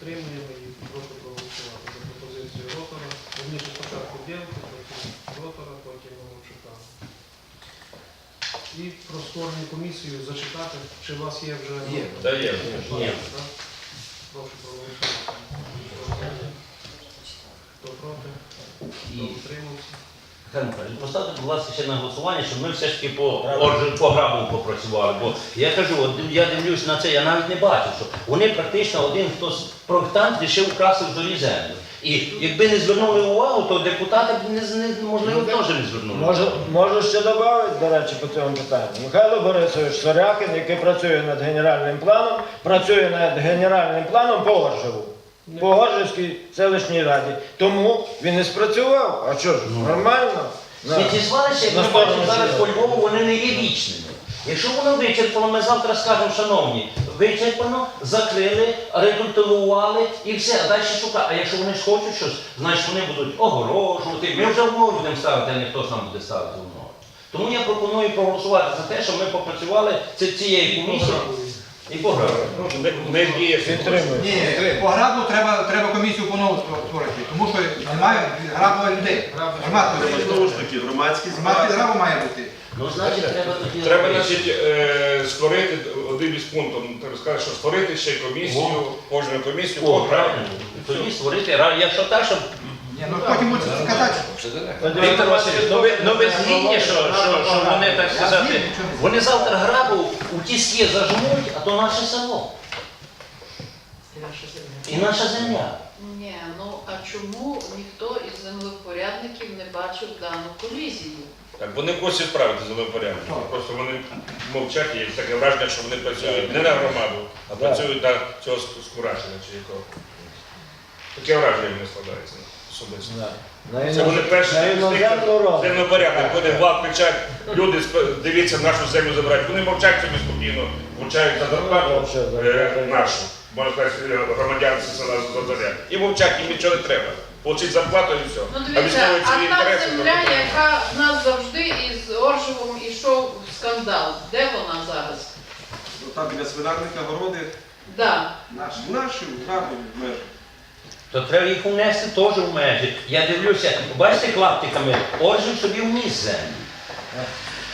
підтримуємо і прошу проголосувати за пропозицію ротора. Верніше спочатку Білки, потім ротора, потім Волочука. І про створену комісію зачитати, чи у вас є вже Є. Та є. Є. Прошу проголосувати. Хто проти? Хто І утримався? Михайло поставте, будь ласка, ще на голосування, щоб ми все ж таки по, орж- по грабу попрацювали. Бо я кажу, от я дивлюсь на це, я навіть не бачив, що вони практично один хтось проєктант рішив украсти в зорі землю. І якби не звернули увагу, то депутати б не, не можливо теж не звернули. Можу, можу ще додати, до речі, по цьому питанню. Михайло Борисович Сорякин, який працює над генеральним планом, працює над генеральним планом по Оржеву. По селищній раді. Тому він і спрацював. А що ж, нормально? На. Сміттєзвалище, як ми сторону бачимо зараз по Львову, вони не є вічними. Якщо воно вичерпано, ми завтра скажемо, шановні, вичерпано, закрили, рекультивували і все, а далі шукати. А якщо вони ж хочуть щось, значить вони будуть огорожувати. Ми вже умови будемо ставити, а не хтось нам буде ставити умови. Тому я пропоную проголосувати за те, що ми попрацювали це цією комісією і пограли. Ми, ми. Підтримую. Ні, по грабу треба, треба комісію по-новому створити, тому що немає грабу людей. Громадської Знову ж таки, громадські Громадський збори. грабу має бути. Ну, значить, треба тоді. Треба робити. значить, е, створити один із пунктів, треба сказати, що створити ще комісію, кожну комісію по грабу. Тоді створити, ра- якщо так, щоб Ні, ну потім будуть сказати. Віктор Васильович, ну ви, ну ви згідні, що, що, що вони, так сказати, вони завтра грабу у тіски зажмуть, а то наше село. І наша земля. Ні, ну а чому ніхто із землевпорядників не бачив дану колізію? Так, вони хочуть справити порядок. Просто вони мовчать, і є таке враження, що вони працюють не на громаду, а працюють на цього скурашення чи якого. Таке враження мені складається особисто. Це вони перші на іноземну землепорядок, коли влад кричать, люди дивіться нашу землю забирають. Вони мовчать собі спокійно, мовчають за зарплату Вообще, е, нашу, можна сказати, е, громадян села Зозаря. І мовчать, їм нічого не треба. Получить зарплату і все. Ну А дивіться, а та земля, яка в нас завжди із Оржевом ішов скандал, де вона зараз? Там біля свинарника городи Да. наші. Наші, грабу, межі. То треба їх унести теж в межі. Я дивлюся, бачите клаптиками, Оржик собі вніс землю.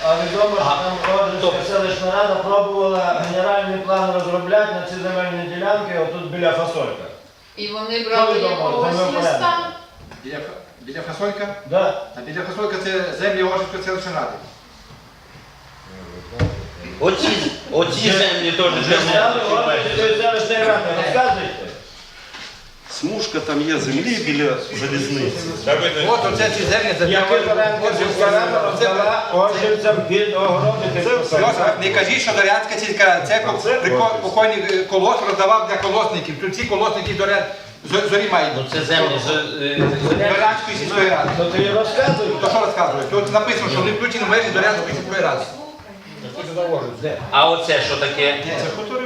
А відомо, що там Оржицька тобто- селищна рада пробувала генеральний план розробляти на ці земельні ділянки отут біля фасолька. І вони брали Що ви якогось думаєте? Листа. Біля, Фа- біля Фасолька, Да. а біля Фасолька це землі Оржицької селищної ради. Оці, оці землі теж для Взяли внесення в межі. Оржицької селищної ради, розказуйте. Смужка там є землі біля залізниці. Не- От оце ці землі під огороди? Не кажіть, що Дорянська сільська. Це покойний е, колос роздавав для колосників. Тут ці колосники Дорян зо- зорі мають. Ну це землі з е, Дорянської сільської ради. Ну. То що розказують? Тут написано, що вони включені в межі Дорянської сільської ради. А оце що таке?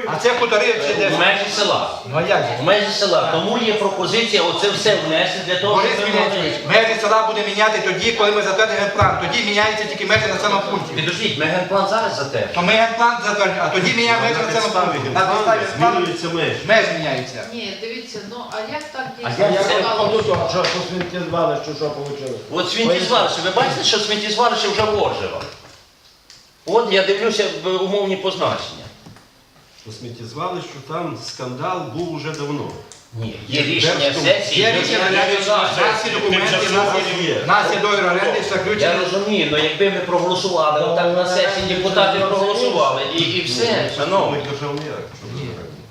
А це хутори ще В десь. межі села. Ну а як же? В межі села. Тому є пропозиція оце все внести для того, Борис щоб ми межі села буде міняти тоді, коли ми затвердимо генплан. Тоді міняються тільки межі населеного пункту. Підождіть, ми генплан зараз за те. То ми генплан затвердимо, а тоді міняємо межі На населеного підставі. На підставі генплану змінюються межі. межі. Ні, дивіться, ну а як так А дійсно як Я це? сталося? отут, о, що по сміттєзвалищу, що вийшло? От сміттєзвалище, ви бачите, що сміттєзвалище вже Оржева? От я дивлюся в умовні позначення. На сміттєзвалищу там скандал був уже давно. Ні, є рішення сесії. Є рішення у документи, у нас є- у нас є договір оренди, Я розумію, але якби ми проголосували, отак на сесії депутати проголосували, і, і все, шановні. Що ви знаєте.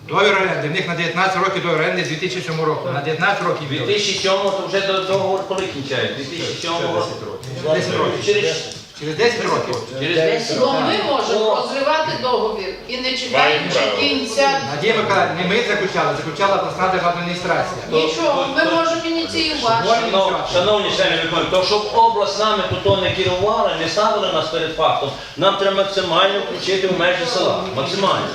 Договір оренди, в них на 19 років договір оренди з 2007 року. На 19 років. 2007 то вже до- договор коли кінчають? 2007 Ще року. 10 років. 10 років. Через, Через 10 років. через 10 Ну років. ми можемо розривати договір і не чекаючи кінця. Надія Миколаївна, не ми заключали, заключала обласна державна адміністрація. Нічого, ми можемо ініціювати. Шанов- Шановні члени виконання, то щоб область нами тут не керувала, не ставили нас перед фактом, нам треба максимально включити в межі села. Максимально.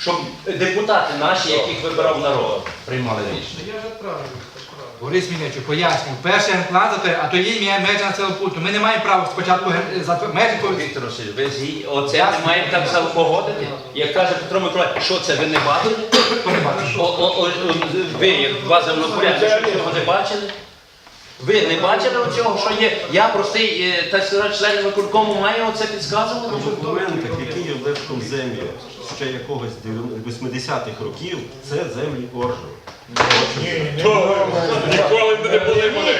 Щоб депутати наші, яких вибирав народ, приймали рішення. Я вже правильно. Борис Мінечу, пояснюю. Перший генплан затвердив, а тоді міняє межі населеного пункту. Ми не маємо права спочатку ген- затвер- межі по- Віктор Васильович, ви згі- оце ми маємо так само погодити? Як каже Петро Миколаївич, що це ви не не? О- о, о, ви, як два землепорядки, що цього не бачили? Ви не бачили цього, що є? Я простий, е, так сказати, член виконкому маю оце підказувати? У документах, які в Левському землі ще якогось 80-х років, це землі Оржу. Ніколи не були вони.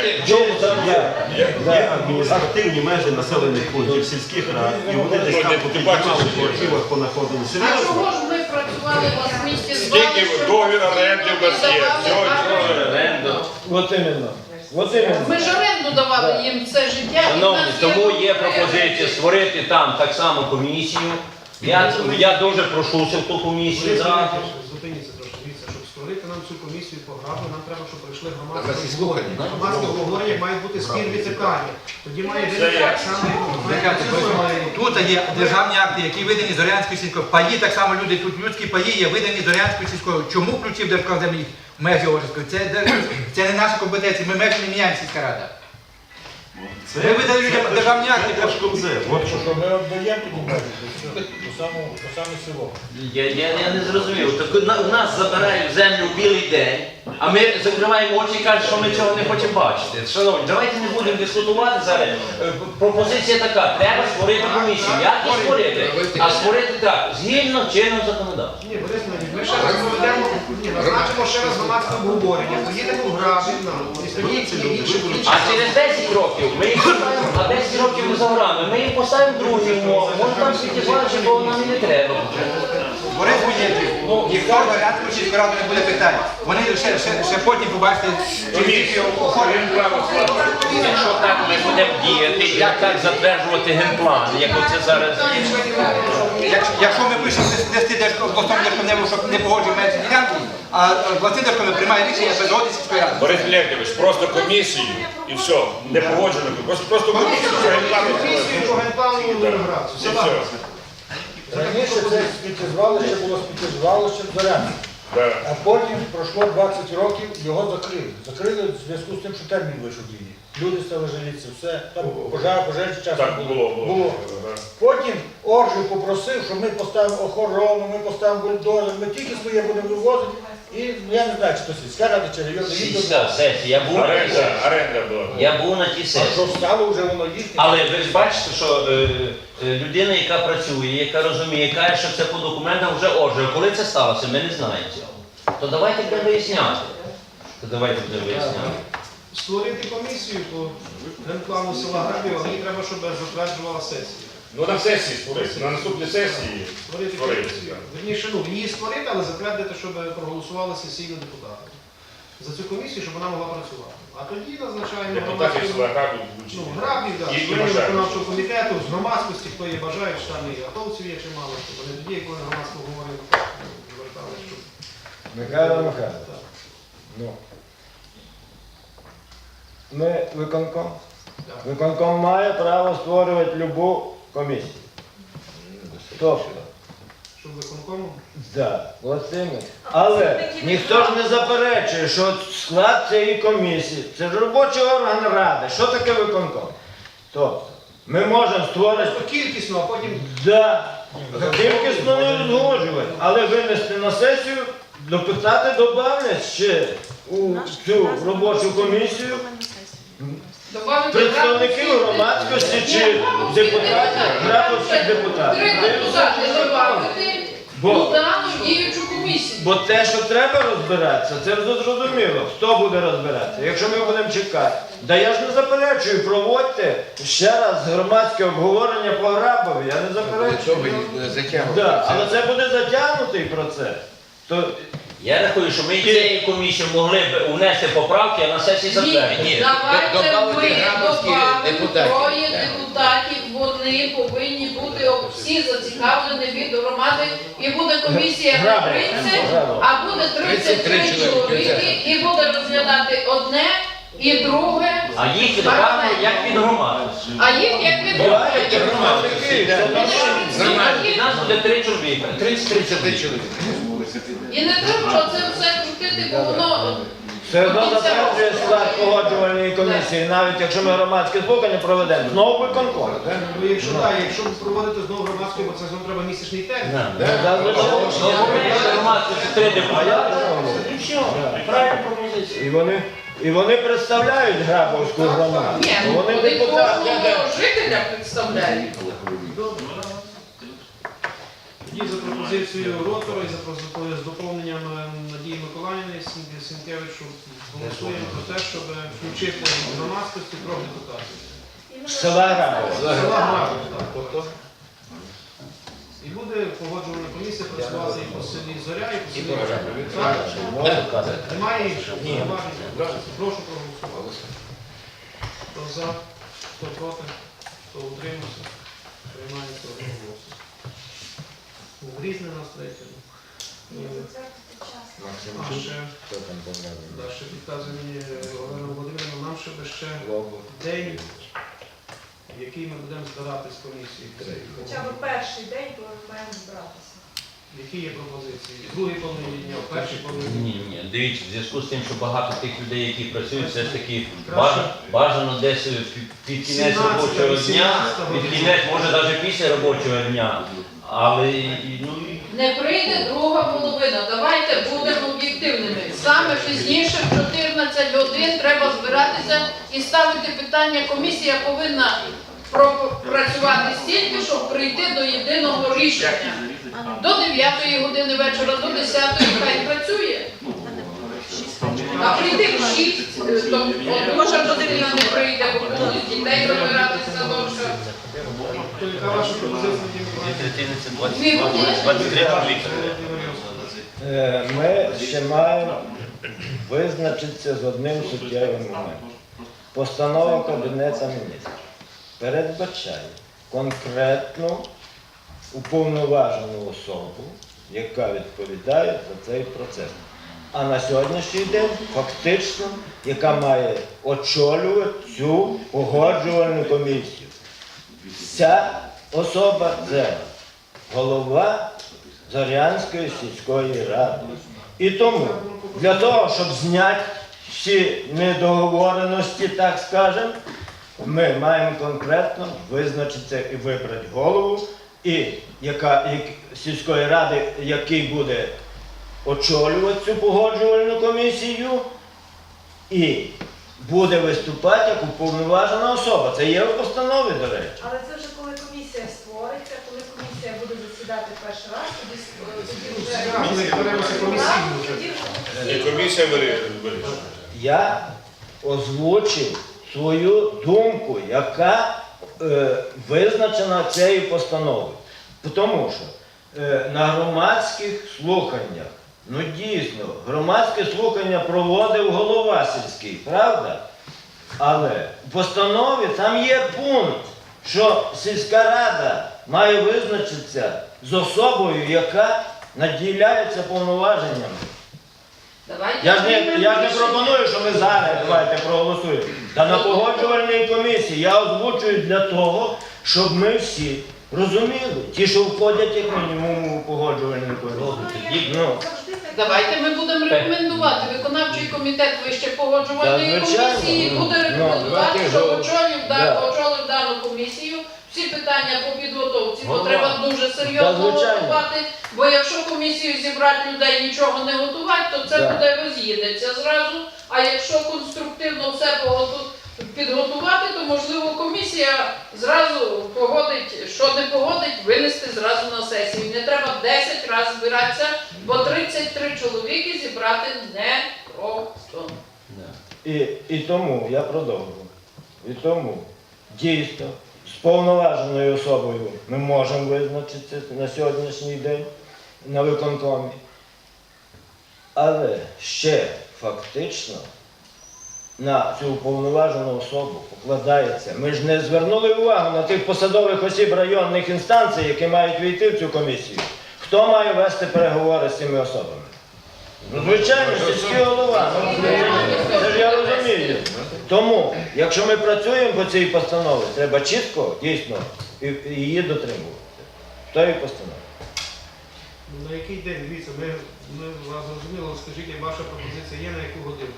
Є, є адміністративні межі населених пунктів, сільських рад, і вони десь Ну, там бачиш, по архівах, понаходили. А Серйозно? чого ж ми працювали у вас в місті з Скільки договір оренди в нас є? Всього чого? От іменно. От іменно. Ми ж оренду давали їм все життя. і в Шановні, нас тому є пропозиція створити там так само комісію. Я, я дуже прошуся в ту комісію. Зупиніться трошки, дивіться, щоб створити нам цю комісію по грабу, нам треба, щоб прийшли громадські Громадські обговорення. слухання. Громадське обговорення мають бути спільні питання. Тоді має бути так само, має. Тут є державні акти, які видані з Орянської сільської. Паї так само люди, тут людські паї є видані з Орянської сільської. Чому включив Держкомземлі в межі Оржицької? Це, де- це не наша компетенція, ми межі не міняємо сільська рада. Це, Ви видали людям державні акти. це Держкомзем. От що. Що ми віддаємо тоді межі по самому по саме село. Я, я, я не зрозумів. Так на- у нас забирають землю в білий день, а ми закриваємо очі і кажемо, що ми цього не хочемо бачити. Шановні, давайте не будемо дискутувати зараз. Е, Пропозиція така, треба створити комісію. Як її створити? А створити так, згідно чинного законодавства. Ні, Борис Леонідович, ми ще раз проведемо, ні, назначимо ще раз громадське обговорення, поїдемо в грабі, і тоді інші, інші, інші. А через 10 років ми їх поставимо, а 10 років ми за ми їм поставимо другі умови. Може там сміттєзвалище, бо нам і не треба. Борис Воєнків, ніхто в Орянську сільську раду не буде питань. Вони ще, ще, ще потім побачите, чи тільки охорони. Він право складає. Якщо так ми будемо діяти, як так затверджувати генплан, як оце зараз. Якщо, якщо ми пишемо листи обласному держкомневу, щоб не погоджуємо межі ділянки, а обласний держкомнев приймає рішення без згоди сільської ради. Борис Леонідович, просто комісію і все. Не погоджено. Просто, просто комісію. Що генплану Комісію по генплану грацію. Раніше це сміттєзвалище було сміттєзвалище в Зорянці. Да. А потім пройшло 20 років, його закрили. Закрили в зв'язку з тим, що термін вийшов дії. Люди стали жалітися, все. Там пожар, пожежі часу Так було, було. було. Ага. Потім Оржик попросив, що ми поставимо охорону, ми поставимо бульдозер, ми тільки своє будемо вивозити. І ну, я не знаю, чи то сільська рада, чи районна Сільська сесія. Я був на тій Оренда, сесії. оренда була. Я був на тій А сесії. що стало вже воно їхнє? Але ви ж бачите, що е, е, людина, яка працює, яка розуміє, каже, що це по документам вже отже. Коли це сталося, ми не знаємо цього. То давайте будемо виясняти. То давайте будемо виясняти. Створити комісію по генплану села Грабів, але їй треба, щоб затверджувала сесія. Ну на сесії створити. На наступній сесії Створити створити. комісію. Верніше, ну, її створити, але затвердити, щоб проголосували сесійні депутати. За цю комісію, щоб вона могла працювати. А тоді назначаємо Депутатів громадську- села Грабів Ну, включити. грабів, так, І- і членів бажаючих. виконавчого комітету, з громадськості, хто є бажаючи, там і атовців є чимало, щоб вони тоді, коли громадсько говорили, звертали, щоб Михайло Михайлович. Ну. Ми виконком. Виконком має право створювати любу комісію. Тобто, щоб виконкомом. да, Володимир. Але ніхто ж не заперечує, що склад цієї комісії це ж робочий орган ради. Що таке виконком? Тобто, ми можемо створити Просто кількісно, а потім Да. Кількісно не узгоджувати, але винести на сесію, допитати добавлять ще у цю робочу комісію представників громадськості чи депутатів, депутатів. Три депутати добавити Бо- діючу комісію. Бо те, що треба розбиратися, це вже зрозуміло. Хто буде розбиратися, якщо ми будемо чекати. Да я ж не заперечую, проводьте ще раз громадське обговорення по Грабові, я не заперечую. Да, але це буде затягнутий процес. То Я рахую, що ми цією комісією могли б внести поправки, а на сесії затвердити. Ні, давайте ми добавимо троє депутатів, вони повинні бути всі зацікавлені від громади, і буде комісія Браво, 30, а буде 33 чоловіки, і буде розглядати одне і друге, А їх відправили як від громади. а їх як від громади. це нас буде три чоловіка. 33 чоловіка. І не треба оце все крутити, бо воно Все одно затверджує склад погоджувальної комісії, навіть якщо ми громадське слухання проведемо, знову виконком. Ну, якщо так, якщо проводити знову громадську, бо це знову треба місячний погодьтесь. І вони, і вони представляють Грабовську громаду. Ні, ну Вони вони депутати. жителя представляють. Тоді за пропозицією ротора і за з доповненням е, Надії Миколаївни Сін- Сінкевичу голосуємо про те, щоб включити громадськості трьох депутатів. Села Грабова. Тобто І буде погоджувальна комісія працювати і по селі Зоря, і по селі Грабів. Немає іншого? Ні. Прошу проголосувати. Хто за, хто проти, хто утримався, Різне нас третє. Ні. А ще, да, ще підказує мені Олена Володимирівна, нам ще би ще день, в який ми будемо збирати з комісії. Хоча б перший день, коли ми маємо збиратися. Які є пропозиції? Другий половині дня, перший половині дня. Ні, ні, дивіться, в зв'язку з тим, що багато тих людей, які працюють, все ж таки бажано, бажано десь під- під кінець робочого дня, під кінець, може навіть після робочого дня. Але і- ну, Не прийде друга половина. Давайте будемо об'єктивними. Саме пізніше, в 14 годин, треба збиратися і ставити питання. Комісія повинна пропрацювати стільки, щоб прийти до єдиного рішення. До 9 години вечора, до 10 хай працює. А прийти в 6, то от, може година не прийде, бо будуть дітей забиратися довше. То яка ваша пропозиція? Е, Ми ще маємо визначитися з одним суттєвим моментом. Постанова Кабінету міністрів передбачає конкретну уповноважену особу, яка відповідає за цей процес. А на сьогоднішній день фактично, яка має очолювати цю погоджувальну комісію. Ця особа це голова Зорянської сільської ради. І тому для того, щоб зняти всі недоговореності, так скажемо, ми маємо конкретно визначитися і вибрати голову, і яка, як, сільської ради, який буде очолювати цю погоджувальну комісію, і буде виступати як уповноважена особа. Це є в постанові, до речі. Але це вже коли комісія створиться, коли комісія буде засідати перший раз, тоді, тоді вже... Ми зберемося комісійно вже. Тоді вже І комісія вирішує. вирішує. Я озвучив свою думку, яка е, визначена цією постановою. Тому що е, на громадських слуханнях, ну дійсно, громадське слухання проводив голова сільський, правда? Але в постанові там є пункт, що сільська рада має визначитися з особою, яка наділяється повноваженнями. Давайте Я ж не, я ж не пропоную, що ми зараз давайте проголосуємо. Та на погоджувальній комісії я озвучую для того, щоб ми всі розуміли, ті, що входять як мінімум у погоджувальну комісію. Ну, так. Давайте ми будемо рекомендувати. Виконавчий комітет вище погоджувальної Та, звичайно. комісії буде Ну, рекомендувати, давайте щоб го- очолив, Да. да, очолив дану комісію. Всі питання по підготовці, бо Голова. треба дуже Та, серйозно звичайно. готувати. Бо якщо комісію зібрати людей нічого не готувати, то це Да. буде роз'їдеться зразу. А якщо конструктивно все поготу- підготувати, то можливо комісія зразу погодить, винести зразу на сесію. Не треба 10 разів збиратися, бо 33 чоловіки зібрати не просто. і, і тому я продовжу. І тому дійсно з повноваженою особою ми можемо визначитися на сьогоднішній день на виконкомі. Але ще фактично на цю уповноважену особу покладається. Ми ж не звернули увагу на тих посадових осіб районних інстанцій, які мають війти в цю комісію. Хто має вести переговори з цими особами? Ну, звичайно, сільський голова. Ну, це ж я розумію. Тому, якщо ми працюємо по цій постанові, треба чітко, дійсно, її дотримуватися. Тої постанови. Ну, На який день? Дивіться, ми, ми вас зрозуміли, скажіть, ваша пропозиція є на яку годину?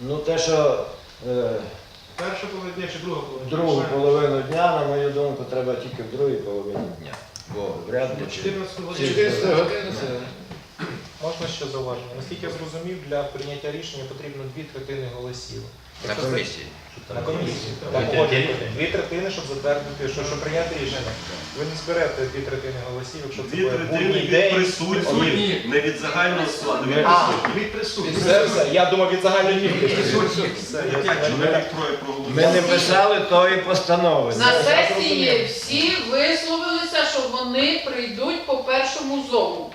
Ну, те, що е, Перша половина дня чи друга половина? другу половину дня, на мою думку, треба тільки в другій половині дня. Бо вряд ли чи 14 годин. Чотирнадцята Можна ще зауваження? Наскільки я зрозумів, для прийняття рішення потрібно дві третини голосів. Якщо це- На комісії. Дві Так, третини? Дві третини, щоб затвердити, що, щоб прийняти рішення. Ви не зберете дві третини голосів, якщо це Дві буде третини будній від день. присутніх, не від загального складу. від А, присутніх. Від присутніх. Все, все. Я думав від загальної кількості. Все, я- я- Чоловік троє. Ми не писали тої постанови. На сесії всі висловилися, що вони прийдуть по першому зову.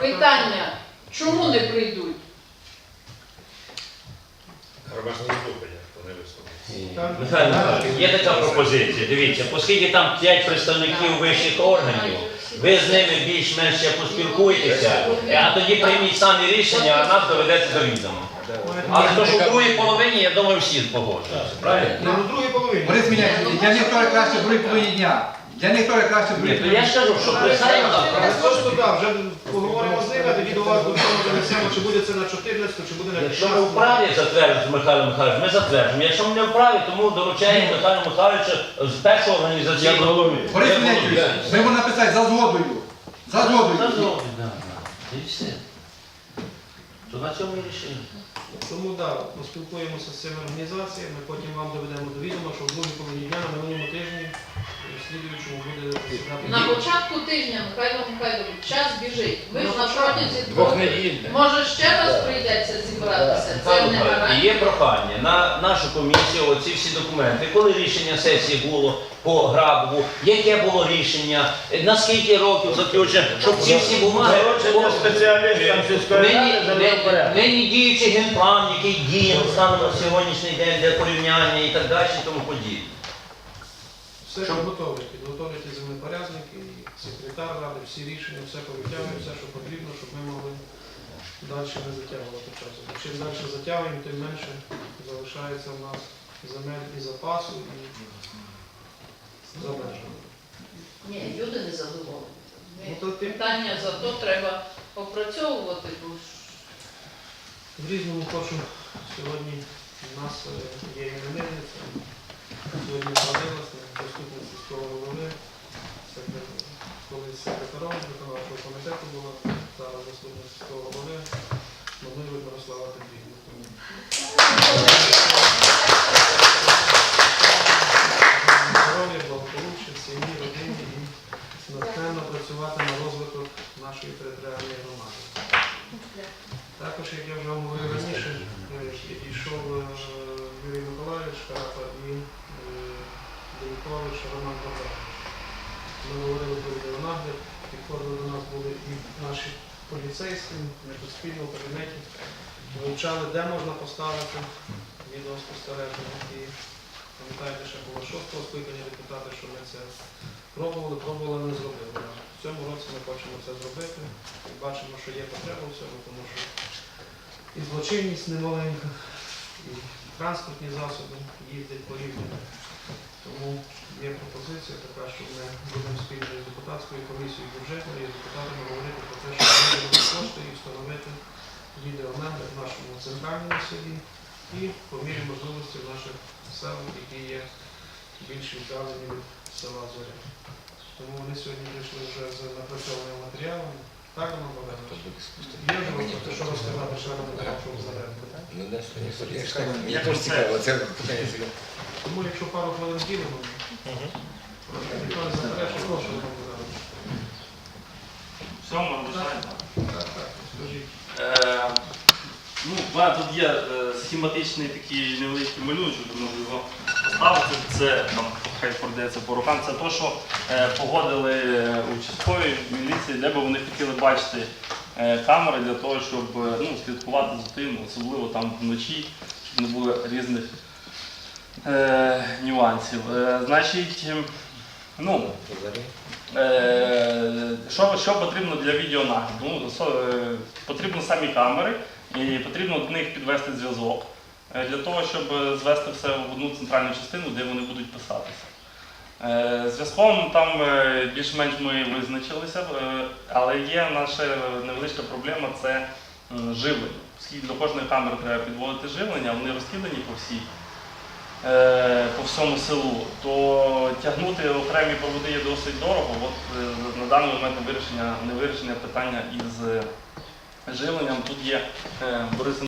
Питання, чому не прийдуть? Громадські слухання, не. Михайло Михайлович, є така пропозиція. Дивіться, оскільки там п'ять представників вищих органів, ви з ними більш-менш ще поспілкуєтеся, а тоді прийміть самі рішення, а нас доведеться до відома. Але то, що в другій половині, я думаю, всі погоджуються. Правильно? Ну, у другій половині. Борис Міняйович, для них теж краще в другій половині дня. Для них теж краще в Ні, то я ж кажу, що писаємо Але завтра. просто так, вже поговоримо з ними, тоді до вас до того донесемо, чи буде це на 14, чи буде на Якщо 15. ми вправі затвердити Михайло Михайлович, ми затверджуємо. Якщо ми не вправі, тому доручаємо Михайлу Михайловичу з першого організаційного. Борис Міняйович, ми йому написати за згодою. За згодою. Та згоден, да, да. І все. То на цьому і рішення. Тому так, поспілкуємося з цими організаціями, потім вам доведемо до відома, що в другій половині дня на минулому тижні в слідуючому буде засідати. На початку тижня, Михайло Михайлович, час біжить. Ми ж на протязі Двох двох неділь. Може ще раз прийдеться зібратися. Це не гарантія. І є прохання на нашу комісію, оці всі документи, коли рішення сесії було по Грабову, яке було рішення, на скільки років заключено, щоб ці всі бумаги... Доручення спеціалістам сільської Нині, ради нині, порядок. нині діючий генплан, який діє станом на сьогоднішній день для порівняння і так далі, і тому подібне. Все підготовлять, підготовлять і землепорядники, і секретар ради, всі рішення, все повитягуємо, все, що потрібно, щоб ми могли далі не затягувати часу. Чим далі затягуємо, тим менше залишається в нас земель і запасу, і за межами. Ні, люди не задоволені. Ну, то Питання за то треба опрацьовувати, бо ж В різному хочу сьогодні у нас е, є іменинниця. Сьогодні народилася заступник сільського голови, колись секретаром виконавчого комітету була, зараз заступник сільського голови, Мамило Мирослава Петрівна. Тому Здоров'я, благополуччя, сім'ї, родині і натхненно працювати на розвиток нашої територіальної громади. Також, як я вже вам говорив раніше, е, йшов е, Юрій Миколаївич Карапа і е, Демкович Роман Богданович. Ми говорили про відеонагляд, підходили до нас були і наші поліцейські, ми тут спільно в кабінеті вивчали, де можна поставити відеоспостереження. І пам'ятаєте, ще було шостого скликання депутати, що ми це пробували, пробували, не зробили. В цьому році ми хочемо це зробити. І бачимо, що є потреба в цьому, тому що і злочинність немаленька, і транспортні засоби їздять по рівню. Тому є пропозиція така, що ми будемо спільно з депутатською комісією бюджетною і з депутатами говорити про те, що ми кошти і встановити відеонагляд в нашому центральному селі і по мірі можливості в наших селах, які є більш віддалені від села Зоря. Тому вони сьогодні прийшли вже з напрацьованими матеріалами. Так, воно багато. Є вже про те, що розказати членам нашого зарядку. Ну, да, що ж так, мені теж цікаво, це питання цікаве. Тому якщо пару хвилин ділимо, ніхто не заперечує. Все, можна починати? Так, так, скажіть. Е, ну, в мене тут є е, схематичний такий невеличкий малюночок, де його поставити. Це там хай продається по рукам. Це те, що е, погодили е, участкові міліції, де би вони хотіли бачити е, камери для того, щоб е, ну, слідкувати за тим, особливо там вночі, щоб не було різних е, нюансів. Е, значить, ем, ну, Е, Що, що потрібно для відеонагляду? Ну, е, самі камери і потрібно до них підвести зв'язок е, для того, щоб е, звести все в одну центральну частину, де вони будуть писатися. Зв'язком там більш-менш ми визначилися, але є наша невеличка проблема це живлення. До кожної камери треба підводити живлення, вони розкидані по всій по всьому селу, то тягнути окремі проводи є досить дорого. От е, на даний момент вирішення, не вирішення питання із живленням. Тут є е, Борис